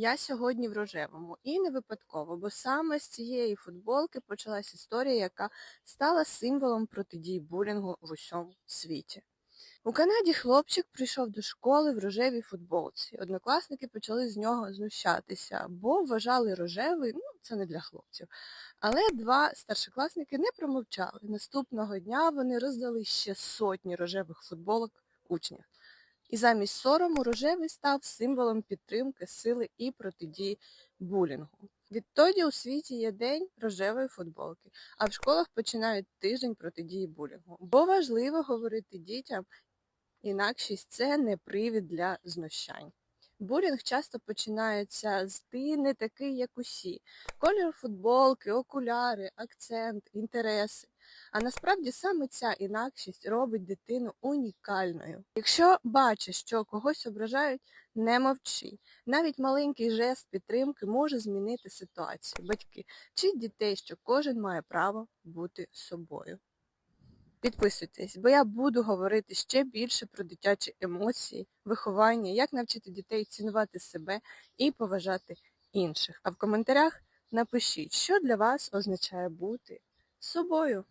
Я сьогодні в рожевому і не випадково, бо саме з цієї футболки почалась історія, яка стала символом протидії булінгу в усьому світі. У Канаді хлопчик прийшов до школи в рожевій футболці. Однокласники почали з нього знущатися, бо вважали рожевий, ну це не для хлопців. Але два старшокласники не промовчали. Наступного дня вони роздали ще сотні рожевих футболок учнів. І замість сорому рожевий став символом підтримки, сили і протидії булінгу. Відтоді у світі є день рожевої футболки, а в школах починають тиждень протидії булінгу. Бо важливо говорити дітям, інакшість це не привід для знущань. Булінг часто починається з ти не такий, як усі. Колір футболки, окуляри, акцент, інтереси. А насправді саме ця інакшість робить дитину унікальною. Якщо бачиш, що когось ображають, не мовчи. Навіть маленький жест підтримки може змінити ситуацію. Батьки, вчіть дітей, що кожен має право бути собою. Підписуйтесь, бо я буду говорити ще більше про дитячі емоції, виховання, як навчити дітей цінувати себе і поважати інших. А в коментарях напишіть, що для вас означає бути собою.